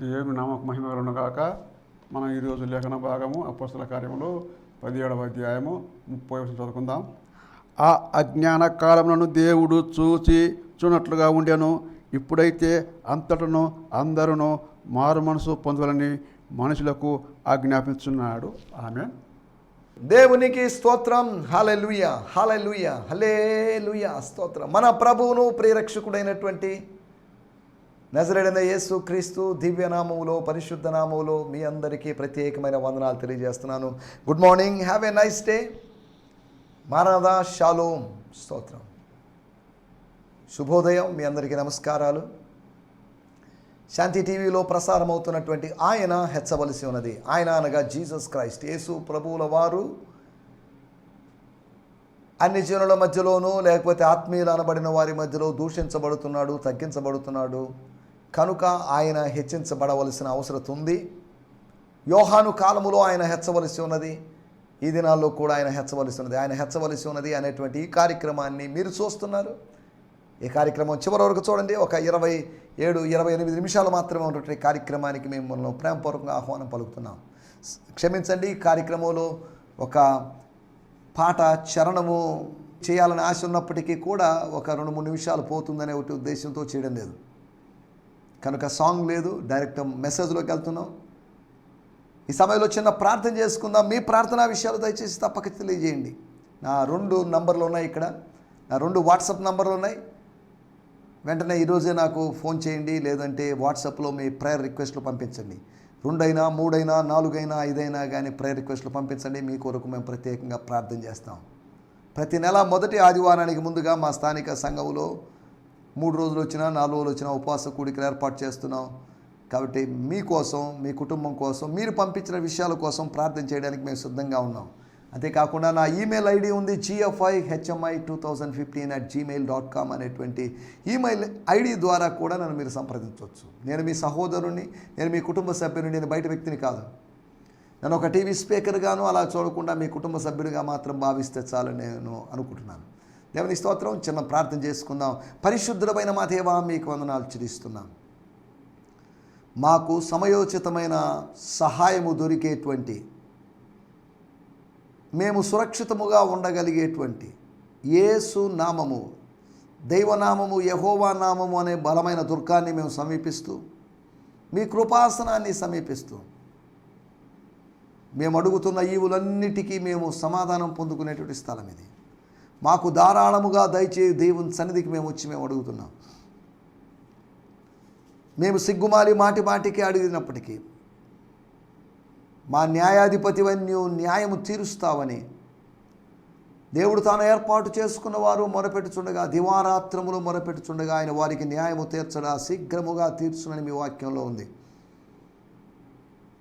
దేవుని నామకు మహిమ గాక. మనం ఈరోజు లేఖన భాగము అపస్తుల కార్యములు పదిహేడవ అధ్యాయము ముప్పై వర్షం చదువుకుందాం. ఆ అజ్ఞాన కాలములను దేవుడు చూసి చూనట్లుగా ఉండెను. ఇప్పుడైతే అంతటను అందరును మారు మనసు పొందాలని మనుషులకు ఆజ్ఞాపించున్నాడు. ఆమె దేవునికి స్తోత్రం. హాలెలుయ హలే హలేలుయ స్తోత్రం. మన ప్రభువును ప్రియరక్షకుడైనటువంటి నజరేడైన యేసు క్రీస్తు దివ్యనామములో పరిశుద్ధ నామములో మీ అందరికీ ప్రత్యేకమైన వందనాలు తెలియజేస్తున్నాను. Good morning have a nice day మారదా షాలోం స్తోత్రం. శుభోదయం. మీ అందరికీ నమస్కారాలు. శాంతి టీవీలో ప్రసారం అవుతున్నటువంటి ఆయన హెచ్చవలసి ఉన్నది. ఆయన అనగా జీసస్ క్రైస్ట్. యేసు ప్రభువుల వారు అన్ని జనుల మధ్యలోనూ లేకపోతే ఆత్మీయులు అనబడిన వారి మధ్యలో దూషించబడుతున్నాడు తగ్గించబడుతున్నాడు. కనుక ఆయన హెచ్చించబడవలసిన అవసరం ఉంది. యోహాను కాలములో ఆయన హెచ్చవలసి ఉన్నది. ఈ దినాల్లో కూడా ఆయన హెచ్చవలసి ఉన్నది. ఆయన హెచ్చవలసి ఉన్నది అనేటువంటి ఈ కార్యక్రమాన్ని మీరు చూస్తున్నారు. ఈ కార్యక్రమం చివరి వరకు చూడండి. ఒక ఇరవై ఏడు ఇరవై ఎనిమిది నిమిషాలు మాత్రమే ఉన్నటువంటి కార్యక్రమానికి మేము మిమ్మల్ని ప్రేమపూర్వకంగా ఆహ్వానం పలుకుతున్నాం. క్షమించండి ఈ కార్యక్రమంలో ఒక పాట చరణము చేయాలని ఆశ ఉన్నప్పటికీ కూడా ఒక రెండు మూడు నిమిషాలు పోతుందనే ఒకటి ఉద్దేశంతో చేయడం లేదు. కనుక సాంగ్ లేదు డైరెక్ట్ మెసేజ్లోకి వెళ్తున్నాం. ఈ సమయంలో చిన్న ప్రార్థన చేసుకుందాం. మీ ప్రార్థనా విషయాలు దయచేసి తప్పక తెలియజేయండి. నా రెండు నంబర్లు ఉన్నాయి ఇక్కడ. నా రెండు వాట్సాప్ నంబర్లు ఉన్నాయి. వెంటనే ఈరోజే నాకు ఫోన్ చేయండి లేదంటే వాట్సాప్లో మీ ప్రేయర్ రిక్వెస్ట్లు పంపించండి. రెండైనా మూడైనా నాలుగైనా ఐదైనా కానీ ప్రేయర్ రిక్వెస్ట్లు పంపించండి. మీ కొరకు మేము ప్రత్యేకంగా ప్రార్థన చేస్తాం. ప్రతి నెల మొదటి ఆదివారానికి ముందుగా మా స్థానిక సంఘంలో మూడు రోజులు వచ్చినా నాలుగు రోజులు వచ్చినా ఉపవాస కూడికలు ఏర్పాటు చేస్తున్నాం. కాబట్టి మీకోసం మీ కుటుంబం కోసం మీరు పంపించిన విషయాల కోసం ప్రార్థన చేయడానికి మేము సిద్ధంగా ఉన్నాం. అంతేకాకుండా నా ఈమెయిల్ ఐడి ఉంది G F I H M I two thousand fifteen at gmail dot com అనేటువంటి ఈమెయిల్ ఐడి ద్వారా కూడా నన్ను మీరు సంప్రదించవచ్చు. నేను మీ సహోదరుని నేను మీ కుటుంబ సభ్యుని నేను బయట వ్యక్తిని కాదు. నన్ను ఒక టీవీ స్పీకర్గాను అలా చూడకుండా మీ కుటుంబ సభ్యుడిగా మాత్రం భావిస్తే చాలని నేను అనుకుంటున్నాను. దేవుని స్తోత్రం చిన్న ప్రార్థన చేసుకుందాం. పరిశుద్ధమైన మా దేవా మీకు వందనాలు చిరిస్తున్నాం మాకు సమయోచితమైన సహాయము దొరికేటువంటి మేము సురక్షితముగా ఉండగలిగేటువంటి యేసు నామము దైవనామము యహోవా నామము అనే బలమైన దుర్గాన్ని మేము సమీపిస్తూ మీ కృపాసనాన్ని సమీపిస్తూ మేము అడుగుతున్న ఈవులన్నిటికీ మేము సమాధానం పొందుకునేటువంటి స్థలం ఇది. మాకు ధారాళముగా దయచే దేవుని సన్నిధికి మేము వచ్చి మేము అడుగుతున్నాం. మేము సిగ్గుమాలి మాటి మాటికి అడిగినప్పటికీ మా న్యాయాధిపతివన్యు న్యాయము తీరుస్తావని దేవుడు తాను ఏర్పాటు చేసుకున్న వారు మొరపెట్టుచుండగా దివారాత్రములు మొరపెట్టుచుండగా ఆయన వారికి న్యాయము తీర్చడా శీఘ్రముగా తీర్చునని మీ వాక్యంలో ఉంది.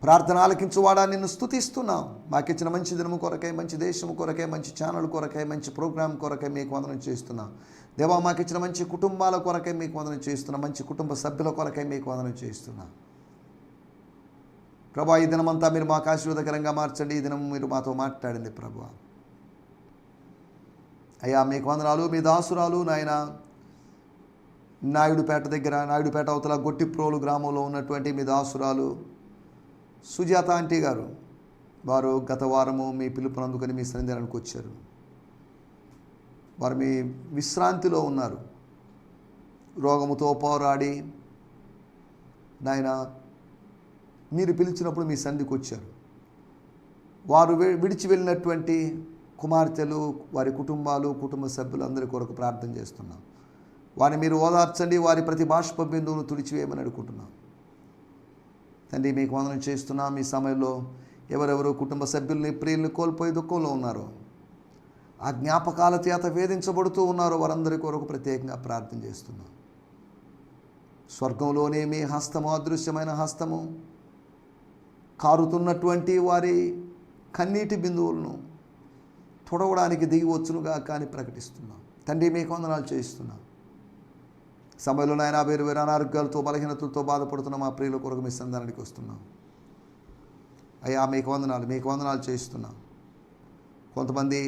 ప్రార్థన ఆలకించువాడా నిన్ను మాకు ఇచ్చిన మంచి దినము కొరకై మంచి దేశము కొరకై మంచి ఛానల్ కొరకై మంచి ప్రోగ్రాం కొరకై మీకు వందనం చేస్తున్నాం. దేవా మాకిచ్చిన మంచి కుటుంబాల కొరకై మీకు వందనం చేస్తున్నాం. మంచి కుటుంబ సభ్యుల కొరకై మీకు వందనం చేస్తున్నాం. ప్రభా ఈ దినమంతా మీరు మాకు ఆశీర్వాదకరంగా మార్చండి. ఈ దినం మీరు మాతో మాట్లాడింది ప్రభు. అయ్యా మీకు వందనాలు. మీ దాసురాలు నాయన నాయుడుపేట దగ్గర నాయుడుపేట అవతల గొట్టిప్రోలు గ్రామంలో ఉన్నటువంటి మీ దాసురాలు సుజాత ఆంటీ గారు వారు గత వారము మీ పిలుపును అందుకొని మీ సన్నిధానానికి వచ్చారు. వారు మీ విశ్రాంతిలో ఉన్నారు. రోగముతో పోరాడి నాయన మీరు పిలిచినప్పుడు మీ సన్నిధికి వచ్చారు. వారు విడిచి వెళ్ళినటువంటి కుమార్తెలు వారి కుటుంబాలు కుటుంబ సభ్యులందరి కొరకు ప్రార్థన చేస్తున్నాం. వారిని మీరు ఓదార్చండి వారి ప్రతి బాష్ప బిందువును తుడిచివేయమని అడుగుతున్నాం తండ్రి మీకు వందనం చేస్తున్నాం. ఈ సమయంలో ఎవరెవరు కుటుంబ సభ్యుల్ని ప్రియుల్ని కోల్పోయి దుఃఖంలో ఉన్నారో? ఆ జ్ఞాపకాల చేత వేధించబడుతూ ఉన్నారో. వారందరి కొరకు ప్రత్యేకంగా ప్రార్థన చేస్తున్నాం. స్వర్గంలోనే మీ హస్తము అదృశ్యమైన హస్తము కారుతున్నటువంటి వారి కన్నీటి బిందువులను తుడవడానికి దిగి వచ్చునుగా కానీ ప్రకటిస్తున్నాం. తండ్రి మీకు వందనాలు చేయిస్తున్నాం. సమయంలో నాయన వేరు వేరు అనారోగ్యాలతో బలహీనతలతో బాధపడుతున్న మా ప్రియుల కొరకు మీ సంధానానికి వస్తున్నాం. అయ్యా మీకు వందనాలు మీకు వందనాలు చేయిస్తున్నాం. కొంతమంది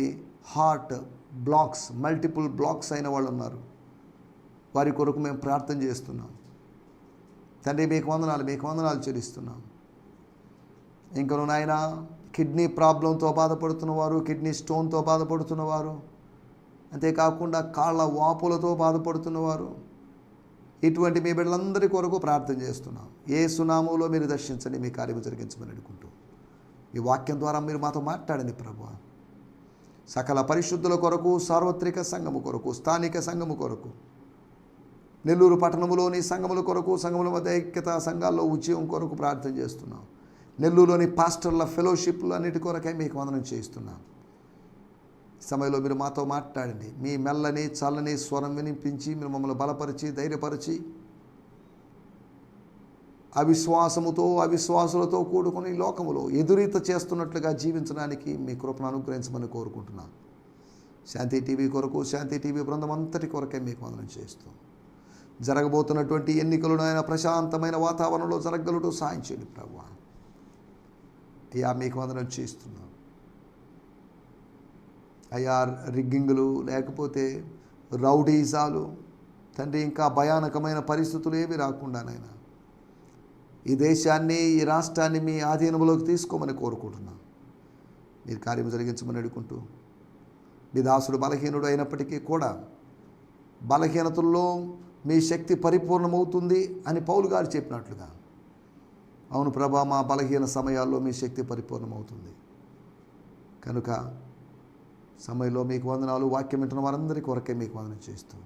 హార్ట్ బ్లాక్స్ మల్టిపుల్ బ్లాక్స్ అయిన వాళ్ళు ఉన్నారు. వారి కొరకు మేము ప్రార్థన చేస్తున్నాం. తండ్రి మీకు వందనాలు మీకు వందనాలు చెల్లిస్తున్నాం. ఇంకను నాయన కిడ్నీ ప్రాబ్లంతో బాధపడుతున్నవారు కిడ్నీ స్టోన్తో బాధపడుతున్నవారు అంతేకాకుండా కాళ్ళ వాపులతో బాధపడుతున్నవారు ఇటువంటి మీ బిడ్డలందరి కొరకు ప్రార్థన చేస్తున్నాం. ఏ సునామూలో మీరు దర్శించండి మీ కార్యం జరిగించమని అడుగుంటూ ఈ వాక్యం ద్వారా మీరు మాతో మాట్లాడండి ప్రభు. సకల పరిశుద్ధుల కొరకు సార్వత్రిక సంఘము కొరకు స్థానిక సంఘము కొరకు నెల్లూరు పట్టణములోని సంఘముల కొరకు సంఘముల మధ్య ఐక్యత సంఘాల్లో ఉద్యమం కొరకు ప్రార్థన చేస్తున్నాం. నెల్లూరులోని పాస్టర్ల ఫెలోషిప్లు అన్నిటి కొరకై మీకు వందనం చేస్తున్నాం సమయంలో మీరు మాతో మాట్లాడండి. మీ మెల్లని చల్లని స్వరం వినిపించి మీరు మమ్మల్ని బలపరిచి ధైర్యపరిచి అవిశ్వాసముతో అవిశ్వాసులతో కూడుకుని లోకములో ఎదురీత చేస్తున్నట్లుగా జీవించడానికి మీ కృపను అనుగ్రహించమని కోరుకుంటున్నాం. శాంతి టీవీ కొరకు శాంతి టీవీ బృందం అంతటి కొరకే మీకు వందనం చేస్తూ జరగబోతున్నటువంటి ఎన్నికలను ఆయన ప్రశాంతమైన వాతావరణంలో జరగలుడు సాయం చేయండి ప్రభు అయ్యా మీకు వందనం చేస్తున్నాం. అయ్యా రిగ్గింగులు లేకపోతే రౌడీజాలు. తండ్రి ఇంకా భయానకమైన పరిస్థితులు ఏవి నాయన. ఈ దేశాన్ని ఈ రాష్ట్రాన్ని మీ ఆధీనంలోకి తీసుకోమని కోరుకుంటున్నా. మీరు కార్యం జరిగించమని అడుగుంటూ మీ దాసుడు బలహీనుడు అయినప్పటికీ కూడా బలహీనతల్లో మీ శక్తి పరిపూర్ణమవుతుంది అని పౌలు గారు చెప్పినట్లుగా అవును ప్రభా మా బలహీన సమయాల్లో మీ శక్తి పరిపూర్ణమవుతుంది. కనుక సమయంలో మీకు వందనాలు వాక్యం వింటున్న వారందరి కొరకే మీకు వందనం చేస్తూ.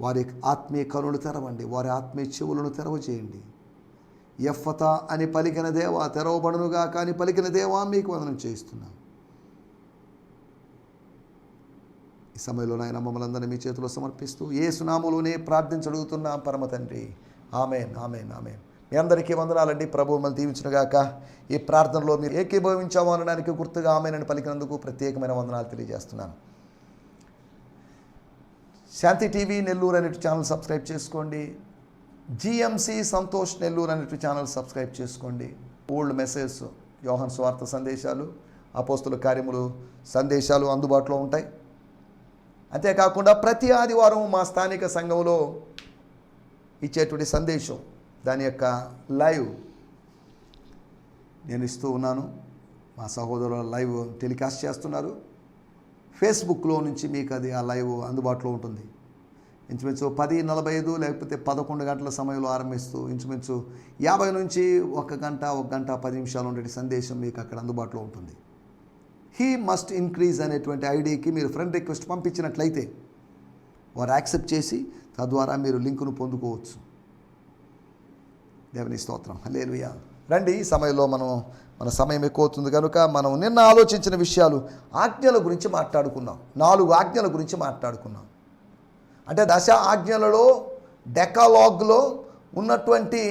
వారి ఆత్మీయ కనులు తెరవండి వారి ఆత్మీయ చెవులను తెరవచేయండి. ఎఫత అని పలికిన దేవా తెరవబడనుగా కానీ పలికిన దేవా మీకు వందనం చేస్తున్నాం ఈ సమయంలో నాయన మమ్మల్ని అందరినీ మీ చేతిలో సమర్పిస్తూ ఏ సునాములోనే ప్రార్థించడుగుతున్నాం పరమ తండ్రి. Amen amen amen. మీ అందరికీ వందనాలండి. ప్రభు మిమ్మల్ని దీవించునుగాక ఈ ప్రార్థనలో మీరు ఏకీభవించాము అనడానికి గుర్తుగా ఆమెనని పలికినందుకు ప్రత్యేకమైన వందనాలు తెలియజేస్తున్నాను. శాంతి టీవీ నెల్లూరు అనేటి ఛానల్ సబ్స్క్రైబ్ చేసుకోండి. G M C Santosh Nellore అనేటి ఛానల్ సబ్స్క్రైబ్ చేసుకోండి. ఓల్డ్ మెసేజ్ యోహన్ స్వార్థ సందేశాలు అపోస్తుల కార్యములు సందేశాలు అందుబాటులో ఉంటాయి. అంతేకాకుండా ప్రతి ఆదివారం మా స్థానిక సంఘంలో ఇచ్చేటువంటి సందేశం దాని యొక్క లైవ్ నేను ఇస్తూ ఉన్నాను. మా సహోదరుల లైవ్ టెలికాస్ట్ చేస్తున్నారు. ఫేస్బుక్లో నుంచి మీకు అది ఆ లైవ్ అందుబాటులో ఉంటుంది. ఇంచుమించు పది నలభై ఐదు లేకపోతే పదకొండు గంటల సమయంలో ఆరంభిస్తూ ఇంచుమించు యాభై నుంచి ఒక గంట ఒక గంట పది నిమిషాలు ఉండే సందేశం మీకు అక్కడ అందుబాటులో ఉంటుంది. హీ మస్ట్ ఇంక్రీజ్ అనేటువంటి ఐడికి మీరు ఫ్రెండ్ రిక్వెస్ట్ పంపించినట్లయితే వారు యాక్సెప్ట్ చేసి తద్వారా మీరు లింకును పొందుకోవచ్చు. దేవుని స్తోత్రం. హల్లెలూయా. రండి ఈ సమయంలో మనం మన సమయం ఎక్కువ అవుతుంది కనుక మనం నిన్న ఆలోచించిన విషయాలు ఆజ్ఞల గురించి మాట్లాడుకున్నాం నాలుగు ఆజ్ఞల గురించి మాట్లాడుకున్నాం అంటే దశ ఆజ్ఞలలో డెకాలాగ్లో ఉన్నటువంటి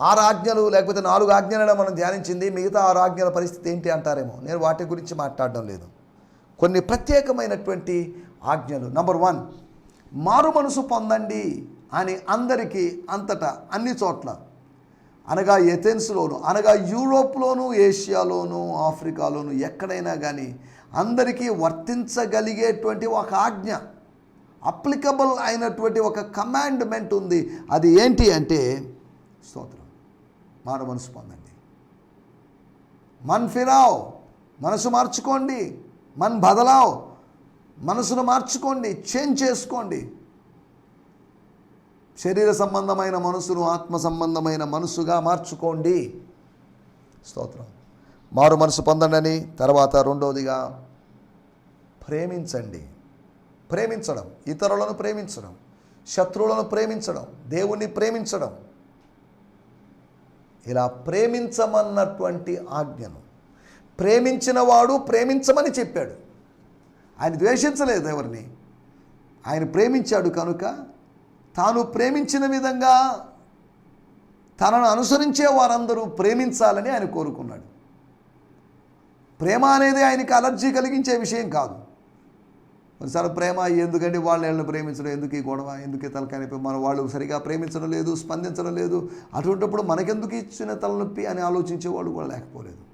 ఆరు ఆజ్ఞలు లేకపోతే నాలుగు ఆజ్ఞలను మనం ధ్యానించింది మిగతా ఆరు ఆజ్ఞల పరిస్థితి ఏంటి అంటారేమో. నేను వాటి గురించి మాట్లాడడం లేదు. కొన్ని ప్రత్యేకమైనటువంటి ఆజ్ఞలు. నంబర్ వన్ మారు మనసు పొందండి. అని అందరికీ అంతటా అన్ని చోట్ల. అనగా ఎథెన్స్లోను అనగా యూరోప్లోను ఏషియాలోను ఆఫ్రికాలోను ఎక్కడైనా కానీ అందరికీ వర్తించగలిగేటువంటి ఒక ఆజ్ఞ అప్లికబుల్ అయినటువంటి ఒక కమాండ్మెంట్ ఉంది. అది ఏంటి అంటే స్తోత్రం. మారు మనసు పొందండి. మన్ ఫిరావ్ మనసు మార్చుకోండి. మన్ బదలావ్ మనసును మార్చుకోండి. చేంజ్ చేసుకోండి. శరీర సంబంధమైన మనసును ఆత్మ సంబంధమైన మనసుగా మార్చుకోండి. స్తోత్రం. మారు మనసు పొందండి తర్వాత రెండవదిగా ప్రేమించండి. ప్రేమించడం ఇతరులను ప్రేమించడం శత్రువులను ప్రేమించడం దేవుణ్ణి ప్రేమించడం. ఇలా ప్రేమించమన్నటువంటి ఆజ్ఞను ప్రేమించిన వాడు ప్రేమించమని చెప్పాడు. ఆయన ద్వేషించలేదు ఎవరిని. ఆయన ప్రేమించాడు కనుక తాను ప్రేమించిన విధంగా తనను అనుసరించే వారందరూ ప్రేమించాలని ఆయన కోరుకున్నాడు. ప్రేమ అనేది ఆయనకి అలర్జీ కలిగించే విషయం కాదు. కొన్నిసార్లు ప్రేమ ఎందుకంటే వాళ్ళని వీళ్ళని ప్రేమించడం? ఎందుకు ఈ గొడవ? ఎందుకు ఈ తలకాయ మన వాళ్ళు సరిగా ప్రేమించడం లేదు స్పందించడం లేదు. అటువంటిప్పుడు మనకెందుకు ఇచ్చిన తలనొప్పి అని ఆలోచించే వాళ్ళు కూడా లేకపోలేదు.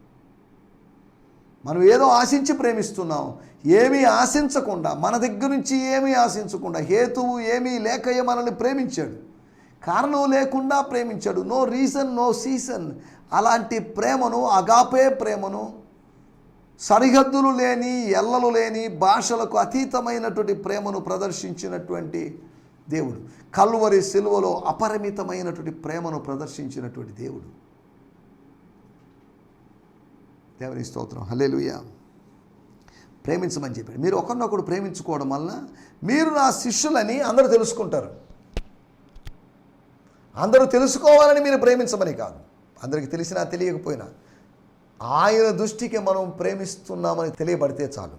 మనం ఏదో ఆశించి ప్రేమిస్తున్నాం ఏమీ ఆశించకుండా మన దగ్గర నుంచి ఏమీ ఆశించకుండా హేతువు ఏమీ లేకయే మనల్ని ప్రేమించాడు. కారణం లేకుండా ప్రేమించాడు. నో రీజన్ నో సీజన్ అలాంటి ప్రేమను అగాపే ప్రేమను సరిహద్దులు లేని ఎల్లలు లేని భాషలకు అతీతమైనటువంటి ప్రేమను ప్రదర్శించినటువంటి దేవుడు. కల్వరి సిలువలో అపరిమితమైనటువంటి ప్రేమను ప్రదర్శించినటువంటి దేవుడు. దేవుని స్తోత్రం హలేలుయ ప్రేమించమని చెప్పాడు. మీరు ఒకరినొకడు ప్రేమించుకోవడం వలన మీరు నా శిష్యులని అందరూ తెలుసుకుంటారు. అందరూ తెలుసుకోవాలని మీరు ప్రేమించమని కాదు. అందరికి తెలిసినా తెలియకపోయినా ఆయన దృష్టికి మనం ప్రేమిస్తున్నామని తెలియబడితే చాలు.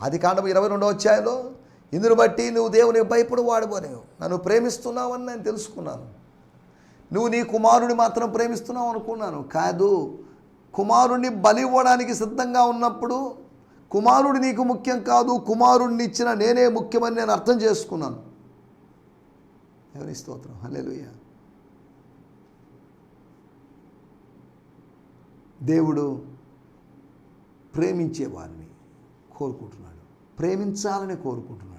అది కాండం ఇరవై రెండో అధ్యాయంలో ఇందును బట్టి నువ్వు దేవుని భయపడు వాడుకొని నన్ను ప్రేమిస్తున్నావని నేను తెలుసుకున్నాను. నువ్వు నీ కుమారుని మాత్రం ప్రేమిస్తున్నావు అనుకున్నాను. కాదు కుమారుణ్ణి బలి ఇవ్వడానికి సిద్ధంగా ఉన్నప్పుడు కుమారుడు నీకు ముఖ్యం కాదు కుమారుణ్ణి ఇచ్చిన నేనే ముఖ్యమని నేను అర్థం చేసుకున్నాను. ఎవరి స్తోత్రం. హల్లెలూయా. దేవుడు ప్రేమించే వారిని కోరుకుంటున్నాడు. ప్రేమించాలని కోరుకుంటున్నాడు.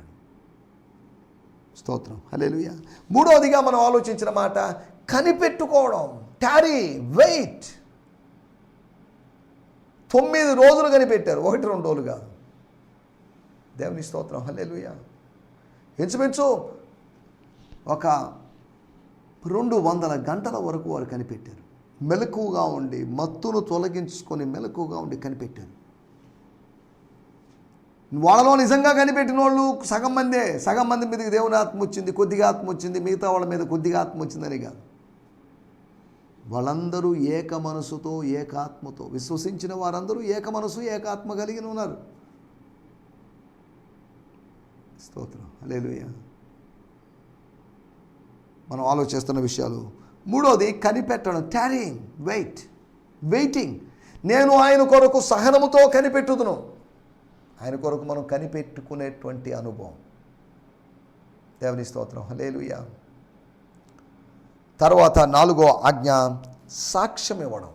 స్తోత్రం. హల్లెలూయా. మూడవదిగా మనం ఆలోచించిన మాట కనిపెట్టుకోవడం. ట్యారీ వెయిట్ తొమ్మిది రోజులు కనిపెట్టారు. ఒకటి రెండు రోజులు కాదు. దేవుని స్తోత్రం. హల్లెలుయ. ఇంచుమించు ఒక రెండు వందల గంటల వరకు వారు కనిపెట్టారు. మెలకుగా ఉండి మత్తును తొలగించుకొని మెలకుగా ఉండి కనిపెట్టారు. వాళ్ళలో నిజంగా కనిపెట్టిన వాళ్ళు సగం మందే. సగం మంది మీదకి దేవుని ఆత్మ వచ్చింది కొద్దిగా ఆత్మ వచ్చింది మిగతా వాళ్ళ మీద కొద్దిగా ఆత్మ వచ్చిందని కాదు. వాళ్ళందరూ ఏక మనసుతో ఏకాత్మతో విశ్వసించిన వారందరూ ఏక మనసు ఏకాత్మ కలిగి ఉన్నారు. స్తోత్రం. అలేలుయ్యా మనం ఆలోచిస్తున్న విషయాలు. మూడోది కనిపెట్టడం. ట్యారింగ్ వెయిట్ వెయిటింగ్ నేను ఆయన కొరకు సహనముతో కనిపెట్టుదును. ఆయన కొరకు మనం కనిపెట్టుకునేటువంటి అనుభవం. దేవుని స్తోత్రం. హలేలుయా తర్వాత నాలుగో ఆజ్ఞ సాక్ష్యం ఇవ్వడం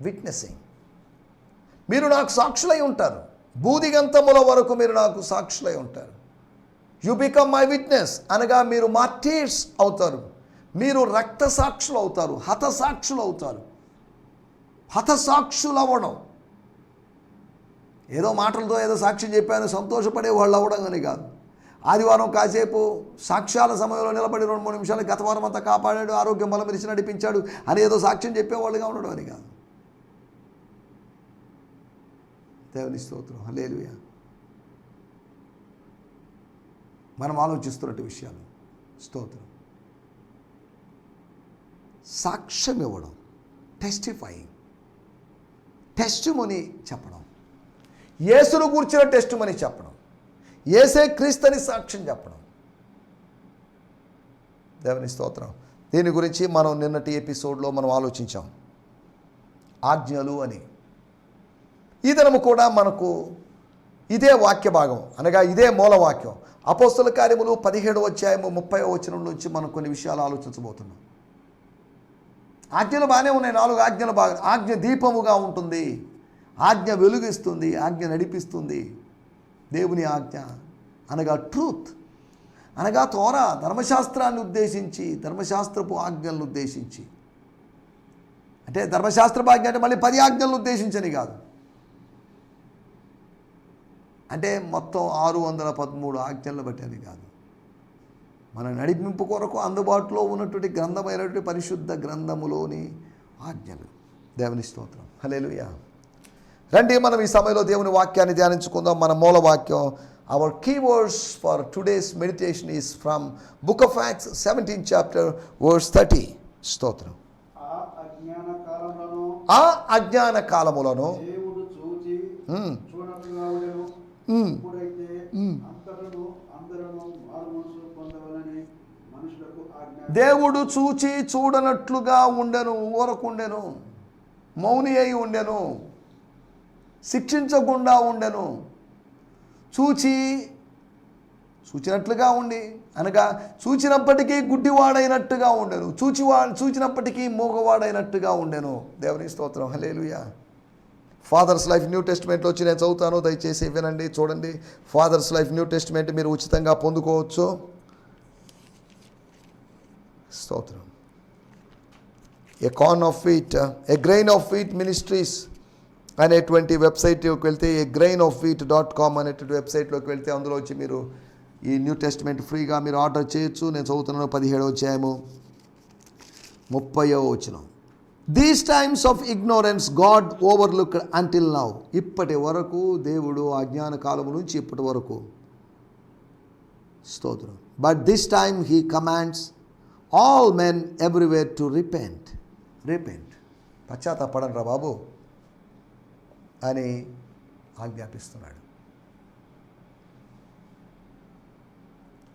విట్నెసింగ్ మీరు నాకు సాక్షులై ఉంటారు. బూదిగంతముల వరకు మీరు నాకు సాక్షులై ఉంటారు. యు బికమ్ మై విట్నెస్ అనగా మీరు మార్టీర్స్ అవుతారు. మీరు రక్త సాక్షులు అవుతారు హతసాక్షులు అవుతారు. హతసాక్షులు అవ్వడం ఏదో మాటలతో ఏదో సాక్ష్యం చెప్పాను సంతోషపడే వాళ్ళు అవ్వడం అని కాదు. ఆదివారం కాసేపు సాక్ష్యాల సమయంలో నిలబడి రెండు మూడు నిమిషాలు గత వారం అంతా కాపాడాడు ఆరోగ్యం బలమిరిచి నడిపించాడు అని ఏదో సాక్ష్యం చెప్పేవాళ్ళుగా ఉండడం అని కాదు. దేవుని స్తోత్రం. లేదు మనం ఆలోచిస్తున్నట్టు విషయాలు. స్తోత్రం. సాక్ష్యం ఇవ్వడం. టెస్టిఫైయింగ్ టెస్ట్ టెస్టుమని చెప్పడం. యేసును టెస్ట్ టెస్టుమని చెప్పడం. ఏసే క్రీస్తని సాక్ష్యం చెప్పడం. దేవుని స్తోత్రం. దీని గురించి మనం నిన్నటి ఎపిసోడ్లో మనం ఆలోచించాం. ఆజ్ఞలు అని. ఈ దినము కూడా మనకు ఇదే వాక్య భాగం. అనగా ఇదే మూల వాక్యం అపోస్తుల కార్యములు పదిహేడు అధ్యాయము ముప్పై వచనం నుంచి మనం కొన్ని విషయాలు ఆలోచించబోతున్నాం. ఆజ్ఞలు బాగానే ఉన్నాయి. నాలుగు ఆజ్ఞలు బాగా ఆజ్ఞ దీపముగా ఉంటుంది. ఆజ్ఞ వెలుగిస్తుంది. ఆజ్ఞ నడిపిస్తుంది. దేవుని ఆజ్ఞ. అనగా ట్రూత్. అనగా తోర ధర్మశాస్త్రాన్ని ఉద్దేశించి ధర్మశాస్త్రపు ఆజ్ఞలను ఉద్దేశించి. అంటే ధర్మశాస్త్రపు ఆజ్ఞ అంటే మళ్ళీ పది ఆజ్ఞలను ఉద్దేశించని కాదు. అంటే మొత్తం ఆరు వందల పదమూడు ఆజ్ఞలను బట్టి అని కాదు. మన నడిపింపు కొరకు అందుబాటులో ఉన్నటువంటి గ్రంథమైనటువంటి పరిశుద్ధ గ్రంథములోని ఆజ్ఞలు. దేవుని స్తోత్రం. హలేలుయా రండి మనం ఈ సమయంలో దేవుని వాక్యాన్ని ధ్యానించుకుందాం. మన మూల వాక్యం our keywords for today's meditation is from book of Acts seventeen chapter words thirty స్తోత్రం. ఆ అజ్ఞాన కాలములను దేవుడు చూచి చూడనట్లుగా ఉండెను ఊరకుండెను మౌని అయి ఉండెను. శిక్షించకుండా ఉండెను. చూచి చూచినట్లుగా ఉండి అనగా చూచినప్పటికీ గుడ్డివాడైనట్టుగా ఉండెను. చూచివా చూచినప్పటికీ మూగవాడైనట్టుగా ఉండెను. దేవుని స్తోత్రం. హలేలుయా ఫాదర్స్ లైఫ్ న్యూ టెస్ట్మెంట్లో వచ్చి నేను చదువుతాను. దయచేసి వినండి చూడండి. ఫాదర్స్ లైఫ్ న్యూ టెస్ట్మెంట్ మీరు ఉచితంగా పొందుకోవచ్చు. స్తోత్రం. A corn of wheat a grain of wheat ministries అనేటువంటి వెబ్సైట్లోకి వెళ్తే a grain of wheat dot com అనేటువంటి వెబ్సైట్లోకి వెళ్తే అందులో వచ్చి మీరు ఈ న్యూ టెస్ట్మెంట్ ఫ్రీగా మీరు ఆర్డర్ చేయొచ్చు. నేను చదువుతున్నాను పదిహేడవ అధ్యాయము ముప్పయో వచ్చిన these times of ignorance God overlook until now ఇప్పటి వరకు దేవుడు అజ్ఞాన కాలం నుంచి ఇప్పటి వరకు స్తోత్రం. But this time he commands all men everywhere to repent repent పశ్చాత్తాపడండి రా బాబు. అని ఆజ్ఞాపిస్తున్నాడు.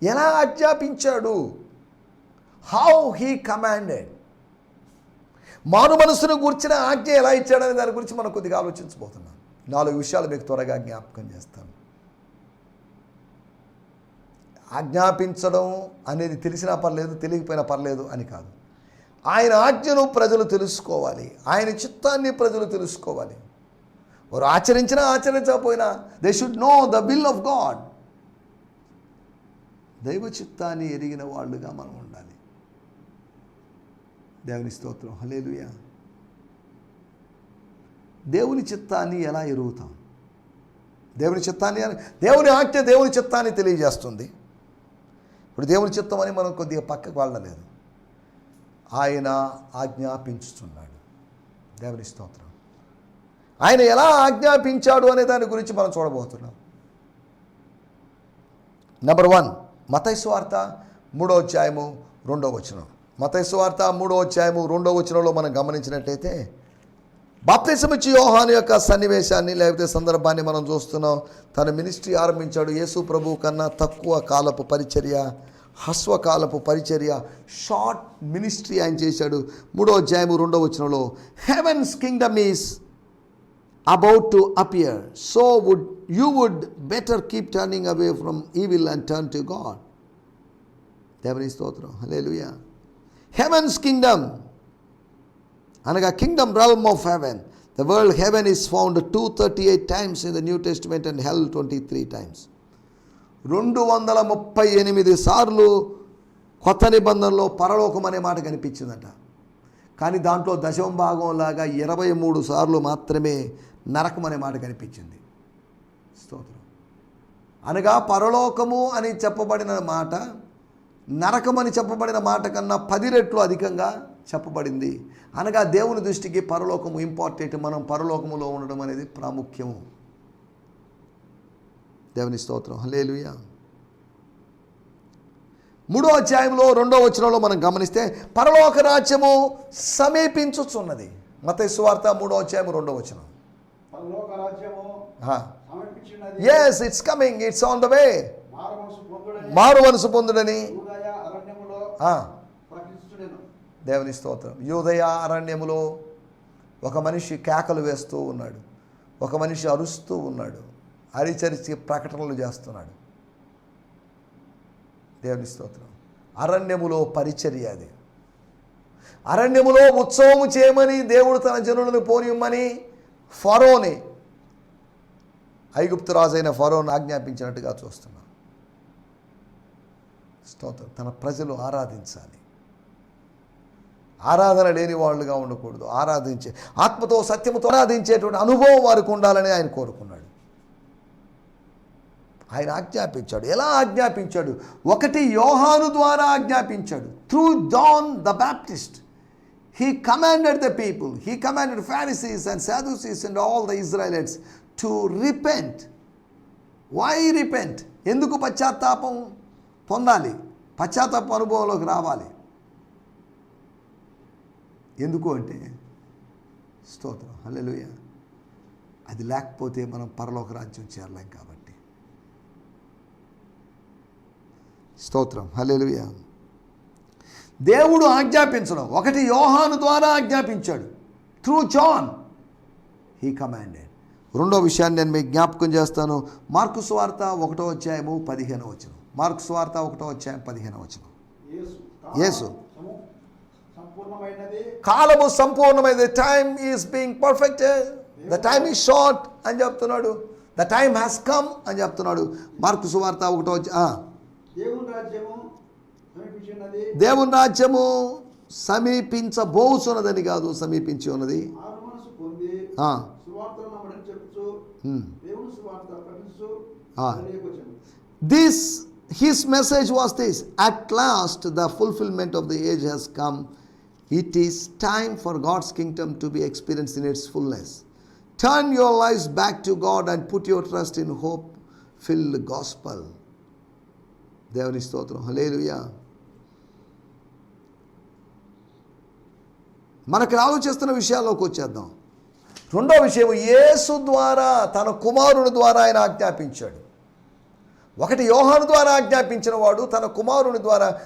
ఎలా ఆజ్ఞాపించాడు? హౌ హీ కమాండెడ్ మాను మనసును కూర్చిన ఆజ్ఞ ఎలా ఇచ్చాడనే దాని గురించి మనం కొద్దిగా ఆలోచించబోతున్నాం. నాలుగు విషయాలు మీకు త్వరగా జ్ఞాపకం చేస్తాను. ఆజ్ఞాపించడం అనేది తెలిసినా పర్లేదు తెలియకపోయినా పర్లేదు అని కాదు. ఆయన ఆజ్ఞను ప్రజలు తెలుసుకోవాలి. ఆయన చిత్తాన్ని ప్రజలు తెలుసుకోవాలి. వారు ఆచరించినా ఆచరించకపోయినా they should know the will of God దైవ చిత్తాన్ని ఎరిగిన వాళ్ళుగా మనం ఉండాలి. దేవుని స్తోత్రం. హలేలుయా దేవుని చిత్తాన్ని ఎలా ఎరుగుతాం? దేవుని చిత్తాన్ని దేవుని ఆజ్ఞ దేవుని చిత్తాన్ని తెలియజేస్తుంది. ఇప్పుడు దేవుని చిత్తం అని మనం కొద్దిగా పక్కకు వెళ్ళలేదు. ఆయన ఆజ్ఞాపించుతున్నాడు దేవుని స్తోత్రం. ఆయన ఎలా ఆజ్ఞాపించాడు అనే దాని గురించి మనం చూడబోతున్నాం. నెంబర్ వన్ మతైస్వార్త మూడో అధ్యాయము రెండో వచనం. మతైస్వార్త మూడో అధ్యాయము రెండో వచనంలో మనం గమనించినట్టయితే బాప్తిసమిచ్చి యోహాను యొక్క సన్నివేశాన్ని లేకపోతే సందర్భాన్ని మనం చూస్తున్నాం. తన మినిస్ట్రీ ఆరంభించాడు. యేసు ప్రభు కన్నా తక్కువ కాలపు పరిచర్య హస్వకాలపు పరిచర్య షార్ట్ మినిస్ట్రీ ఆయన చేశాడు. మూడో అధ్యాయము రెండో వచనంలో heavens kingdom is about to appear. So would you would better keep turning away from evil and turn to God. దేవుని స్తోత్రం. హల్లెలూయా హెవెన్స్ కింగ్డమ్ అనగా kingdom realm of heaven the world heaven is found two thirty eight times in the new testament and hell twenty three times రెండు వందల ముప్పై ఎనిమిది సార్లు కొత్త నిబంధనలో పరలోకం అనే మాట కనిపించిందట. కానీ దాంట్లో దశమ భాగం లాగా ఇరవై మూడు సార్లు మాత్రమే నరకం అనే మాట కనిపించింది. స్తోత్రం. అనగా పరలోకము అని చెప్పబడిన మాట నరకం అని చెప్పబడిన మాట కన్నా పది రెట్లు అధికంగా చెప్పబడింది. అనగా దేవుని దృష్టికి పరలోకము ఇంపార్టెంట్ మనం పరలోకములో ఉండడం అనేది ప్రాముఖ్యము. దేవుని స్తోత్రం. హలేలుయా మూడో అధ్యాయంలో రెండో వచనంలో మనం గమనిస్తే పరలోక రాజ్యము సమీపించుచున్నది. మత సువార్త మూడో అధ్యాయం రెండో వచనం. Yes it's coming it's on the way మారు మనసు పొందుడని దేవుని స్తోత్రం. యూదయ అరణ్యములో ఒక మనిషి కేకలు వేస్తూ ఉన్నాడు. ఒక మనిషి అరుస్తూ ఉన్నాడు. అరిచరిచి ప్రకటనలు చేస్తున్నాడు. దేవుని స్తోత్రం. అరణ్యములో పరిచర్య అది. అరణ్యములో ఉత్సవము చేయమని దేవుడు తన జనులను పోనిమ్మని ఫరోని ఐగుప్తు రాజైన ఫరోని ఆజ్ఞాపించినట్టుగా చూస్తున్నాం. స్తోత్రం. తన ప్రజలు ఆరాధించాలి. ఆరాధన లేని వాళ్ళుగా ఉండకూడదు. ఆరాధించే ఆత్మతో సత్యముతో ఆరాధించేటువంటి అనుభవం వారికి ఉండాలని ఆయన కోరుకున్నాడు. ఆయన ఆజ్ఞాపించాడు. ఎలా ఆజ్ఞాపించాడు? ఒకటి యోహాను ద్వారా ఆజ్ఞాపించాడు. Through John the baptist he commanded the people he commanded Pharisees and Sadducees and all the Israelites to repent. Why repent? ఎందుకు పశ్చాత్తాపం పొందాలి? పశ్చాత్తాప అనుభవంలోకి రావాలి. ఎందుకు అంటే స్తోత్రం. హల్లెలూయ. అది లేకపోతే మనం పరలోక రాజ్యం చేరలేం కాబట్టి. స్తోత్రం. హల్లెలూయ. దేవుడు ఆజ్ఞాపించడం. ఒకటి యోహాను ద్వారా ఆజ్ఞాపించాడు. త్రూ జాన్ హీ కమాండెడ్ రెండో విషయాన్ని నేను మీకు జ్ఞాపకం చేస్తాను. మార్కు స్వార్త ఒకటో అధ్యాయము పదిహేను వచనం. మార్కు స్వార్త ఒకటో అధ్యాయం పదిహేను వచనం. యేసు సంపూర్ణమైనది. కాలము సంపూర్ణమైన time is being perfected the time is short అని చెప్తున్నాడు. ద టైమ్ హ్యాస్ కమ్ అని చెప్తున్నాడు. మార్కు సువార్త ఒకటో దేవుని రాజ్యము దేవుని రాజ్యము సమీపించబోచున్నదని కాదు సమీపించి ఉన్నది ఆరు మనసు పొంది ఆ, సువార్తను నమ్మడని చెప్పుచు ఉమ్. దేవుని సువార్త ప్రకటించు ఆ. తెలియకొచ్చాను This, his message was this At last, the fulfillment of the age has come. It is time for God's kingdom to be experienced in its fullness. Turn your lives back to God and put your trust in hope filled gospel. దేవుని స్తోత్రం hallelujah మనకు ఆలోచిస్తున్న విషయాల్లోకి వచ్చేద్దాం. రెండో విషయం యేసు ద్వారా తన కుమారుని ద్వారా ఆయన ఆజ్ఞాపించాడు. ఒకటి యోహాను ద్వారా ఆజ్ఞాపించిన వాడు తన కుమారుని ద్వారా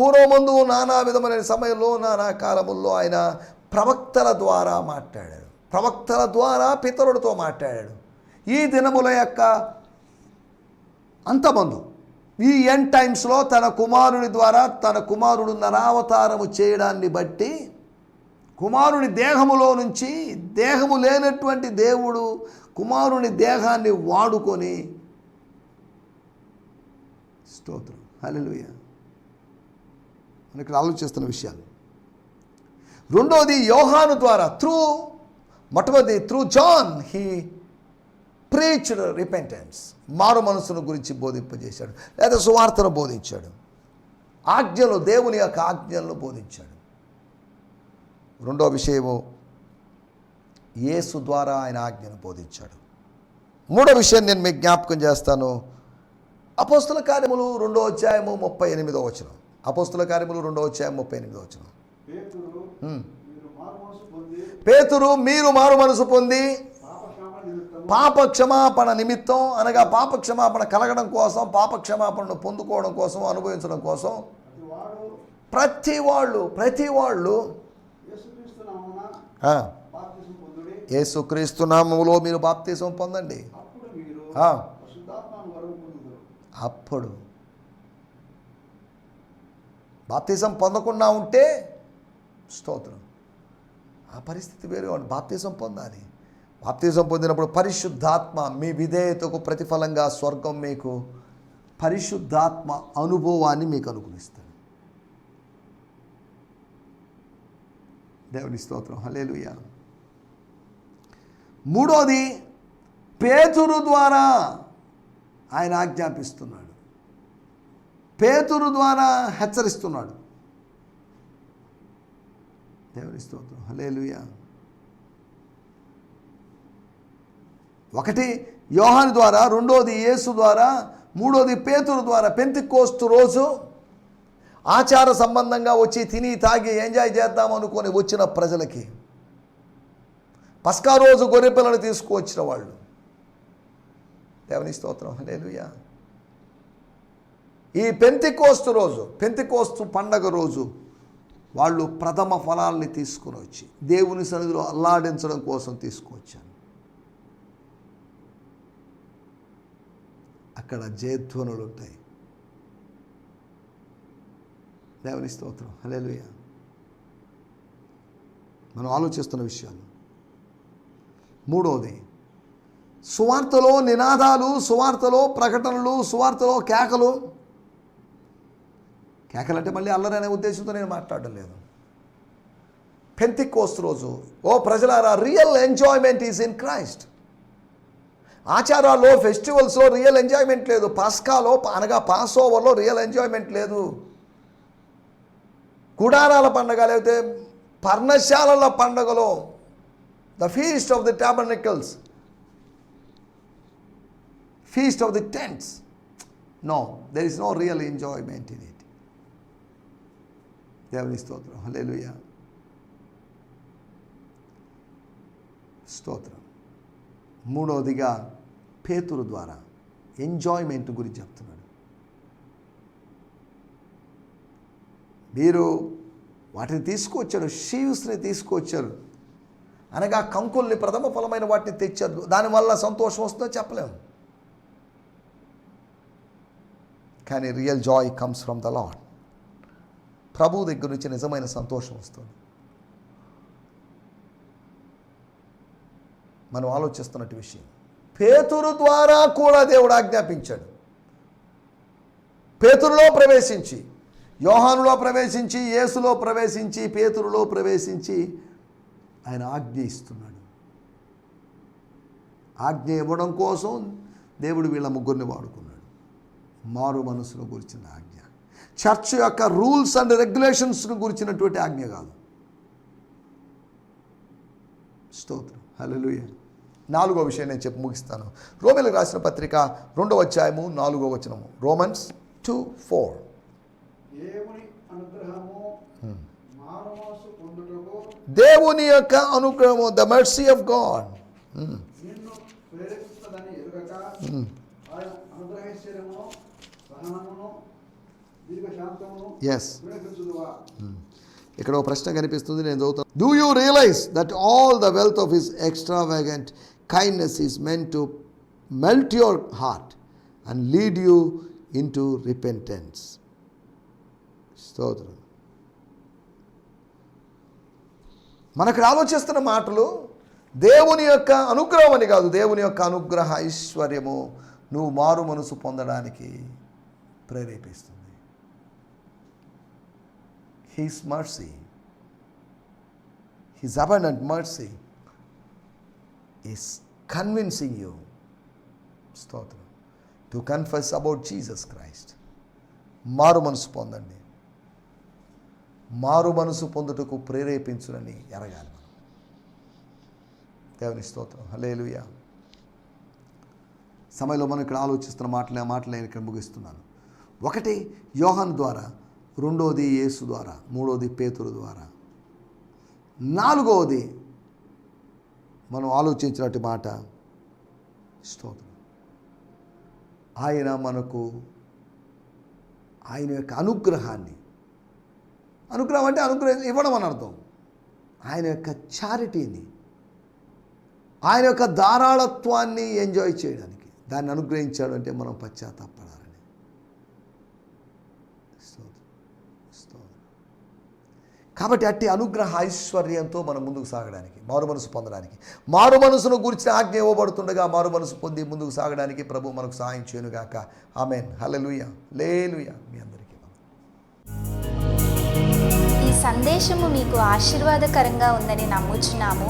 పూర్వమందు నానా విధమైన సమయంలో నానా కాలముల్లో ఆయన ప్రవక్తల ద్వారా మాట్లాడాడు. ప్రవక్తల ద్వారా పితరుడితో మాట్లాడాడు. ఈ దినముల యొక్క అంతమందు ఈ ఎన్ టైమ్స్లో తన కుమారుని ద్వారా తన కుమారుడు నరావతారము చేయడాన్ని బట్టి కుమారుని దేహములో నుంచి దేహము లేనటువంటి దేవుడు కుమారుని దేహాన్ని వాడుకొని స్తోత్రం. హల్లెలూయా. ఇక్కడ ఆలోచిస్తున్న విషయాలు. రెండోది యోహాను ద్వారా త్రూ మొట్టమొదటి through John he preached repentance మారు మనసును గురించి బోధింపజేశాడు. లేదా సువార్తను బోధించాడు. ఆజ్ఞలు దేవుని యొక్క ఆజ్ఞలను బోధించాడు. రెండో విషయము యేసు ద్వారా ఆయన ఆజ్ఞను బోధించాడు. మూడో విషయం నేను మీకు జ్ఞాపకం చేస్తాను. అపోస్తుల కార్యములు రెండో అధ్యాయము ముప్పై ఎనిమిదో వచనం. అపోస్తుల కార్యములు రెండో అధ్యాయం ముప్పై ఎనిమిదో వచనం పేతురు మీరు మారు మనసు పొంది పాపక్షామ నిమిత్తము పాప క్షమాపణ నిమిత్తం అనగా పాప క్షమాపణ కలగడం కోసం పాప క్షమాపణను పొందుకోవడం కోసం అనుభవించడం కోసం ప్రతి వాళ్ళు ప్రతి వాళ్ళు యేసుక్రీస్తు నామములో మీరు బాప్తీసం పొందండి. అప్పుడు బాప్తీసం పొందకుండా ఉంటే స్తోత్రం. ఆ పరిస్థితి వేరే ఉంది బాప్తీసం పొందాలి. బాప్తిజం పొందినప్పుడు పరిశుద్ధాత్మ మీ విధేయతకు ప్రతిఫలంగా స్వర్గం మీకు పరిశుద్ధాత్మ అనుభవాన్ని మీకు అనుగ్రహిస్తాడు దేవుని స్తోత్రం. హలేలుయ మూడోది పేతురు ద్వారా ఆయన ఆజ్ఞాపిస్తున్నాడు. పేతురు ద్వారా హెచ్చరిస్తున్నాడు. దేవుని స్తోత్రం. హలేలుయా ఒకటి యోహాను ద్వారా రెండోది యేసు ద్వారా మూడోది పేతురు ద్వారా పెంతికోస్తు రోజు ఆచార సంబంధంగా వచ్చి తిని తాగి ఎంజాయ్ చేద్దాం అనుకొని వచ్చిన ప్రజలకి. పస్కా రోజు గొర్రెపిల్లను తీసుకువచ్చిన వాళ్ళు. దేవుని స్తోత్రం. లేదుయా ఈ పెంతికోస్తు రోజు పెంతికోస్తు పండగ రోజు వాళ్ళు ప్రథమ ఫలాల్ని తీసుకుని వచ్చి దేవుని సన్నిధిలో అల్లాడించడం కోసం తీసుకువచ్చాను అక్కడ జయధ్వనులు ఉంటాయి. దేవుని స్తోత్రం. హల్లెలూయా. మనం ఆలోచిస్తున్న విషయాలు. మూడవది సువార్తలో నినాదాలు సువార్తలో ప్రకటనలు సువార్తలో కేకలు. కేకలు అంటే మళ్ళీ అల్లరి అనే ఉద్దేశంతో నేను మాట్లాడడం లేదు. పెంతికోస్తు రోజు ఓ ప్రజలారా real enjoyment is in Christ. ఆచారాల్లో ఫెస్టివల్స్లో రియల్ ఎంజాయ్మెంట్ లేదు. పాస్కాలో అనగా పాస్ ఓవర్లో రియల్ ఎంజాయ్మెంట్ లేదు. గుడారాల పండగ లేకపోతే పర్ణశాలల పండగలో the feast of the tabernacles. Feast of the tents. No there is no real enjoyment in it దేవుని స్తోత్రం. హల్లెలూయా. స్తోత్రం. మూడవదిగా పేతురు ద్వారా ఎంజాయ్మెంట్ గురించి చెప్తున్నాడు. మీరు వాటిని తీసుకువచ్చారు షీవ్స్ని తీసుకువచ్చారు. అనగా కంకుల్ని ప్రథమ ఫలమైన వాటిని తెచ్చారు. దానివల్ల సంతోషం వస్తుందో చెప్పలేము. కానీ real joy comes from the lord ప్రభు దగ్గర నుంచి నిజమైన సంతోషం వస్తుంది. మనం ఆలోచిస్తున్నట్టు విషయం. పేతురు ద్వారా కూడా దేవుడు ఆజ్ఞాపించాడు. పేతురులో ప్రవేశించి యోహానులో ప్రవేశించి యేసులో ప్రవేశించి పేతురులో ప్రవేశించి ఆయన ఆజ్ఞ ఇస్తున్నాడు. ఆజ్ఞ ఇవ్వడం కోసం దేవుడు వీళ్ళ ముగ్గురిని వాడుకున్నాడు. మారు మనసును గురించిన ఆజ్ఞ. చర్చ్ యొక్క రూల్స్ అండ్ రెగ్యులేషన్స్ను గురించినటువంటి ఆజ్ఞ కాదు. స్తోత్రం. హలో నాలుగో విషయం నేను చెప్పి ముగిస్తాను. రోమిలకు రాసిన పత్రిక రెండవ అధ్యాయము నాలుగో వచనము. రోమన్స్ టూ ఫోర్ దేవుని యొక్క అనుగ్రహము the mercy of God yes ఇక్కడ ఒక ప్రశ్న కనిపిస్తుంది నేను చదువుతాను do you realize that all the wealth of his extravagant kindness is meant to melt your heart and lead you into repentance. Repentance స్తోత్రం. మనకు ఆలోచిస్తున్న మాటలు దేవుని యొక్క అనుగ్రహం అని కాదు. దేవుని యొక్క అనుగ్రహ ఐశ్వర్యము నువ్వు మారు మనసు పొందడానికి ప్రేరేపిస్తుంది. His mercy, His abundant mercy is convincing you స్తోత్రం. To confess about Jesus Christ మారు మనసు పొందండి. మారు మనసు పొందుటకు ప్రేరేపించునని ఎరగాలి మనం. దేవుని స్తోత్రం. హలేలుయా సమయంలో మనం ఇక్కడ ఆలోచిస్తున్న మాటలే మాటలు నేను ఇక్కడ ముగిస్తున్నాను. ఒకటి యోహన్ ద్వారా రెండోది యేసు ద్వారా మూడోది పేతురు ద్వారా నాలుగవది మనం ఆలోచించినట్టు మాట. స్తోత్రం. ఆయన మనకు ఆయన యొక్క అనుగ్రహాన్ని అనుగ్రహం అంటే అనుగ్రహం ఇవ్వడం అని అర్థం. ఆయన యొక్క చారిటీని ఆయన యొక్క ధారాళత్వాన్ని ఎంజాయ్ చేయడానికి దాన్ని అనుగ్రహించాడు అంటే మనం పశ్చాత్తాప స్తోత్రం స్తోత్రం కాబట్టి అట్టి అనుగ్రహ ఐశ్వర్యంతో మనం ముందుకు సాగడానికి మారు మనసు పొందడానికి. మారు మనసును గురించి ఆజ్ఞ ఇవ్వబడుతుండగా మారు మనసు పొంది ముందుకు సాగడానికి ప్రభు మనకు సహాయం చేయనుగాక. ఆమెన్. హలలుయ లేలుయ మీ అందరికీ. ఈ సందేశము మీకు ఆశీర్వాదకరంగా ఉందని నమ్ముచున్నాము.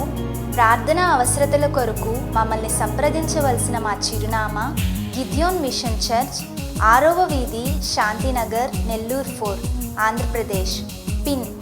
ప్రార్థన అవసరతల కొరకు మమ్మల్ని సంప్రదించవలసిన మా చిరునామా గిద్యోన్ మిషన్ చర్చ్ ఆరవ వీధి శాంతినగర్ నెల్లూరు ఫోర్ ఆంధ్రప్రదేశ్. పిన్